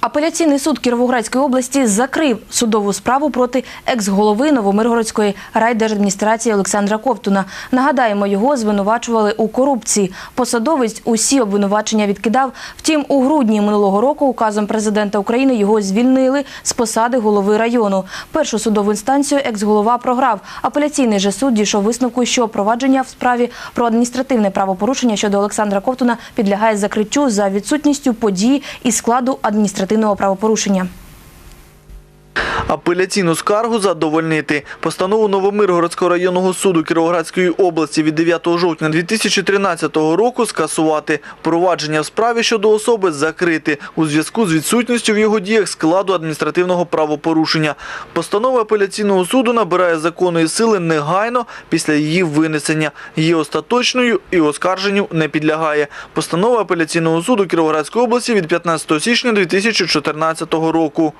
Апеляційний суд Кіровоградської області закрив судову справу проти екс-голови Новомиргородської райдержадміністрації Олександра Ковтуна. Нагадаємо, його звинувачували у корупції. Посадовець усі обвинувачення відкидав. Втім, у грудні минулого року указом президента України його звільнили з посади голови району. Першу судову інстанцію екс-голова програв. Апеляційний же суд дійшов висновку, що провадження в справі про адміністративне правопорушення щодо Олександра Ковтуна підлягає закриттю за відсутністю подій із складу адміністративного правопорушення. Апеляційну скаргу задовольнити. Постанову Новомиргородського районного суду Кіровоградської області від 9 жовтня 2013 року скасувати. Провадження в справі щодо особи закрити у зв'язку з відсутністю в його діях складу адміністративного правопорушення. Постанова апеляційного суду набирає законної сили негайно після її винесення. Є остаточною і оскарженню не підлягає. Постанова апеляційного суду Кіровоградської області від 15 січня 2014 року.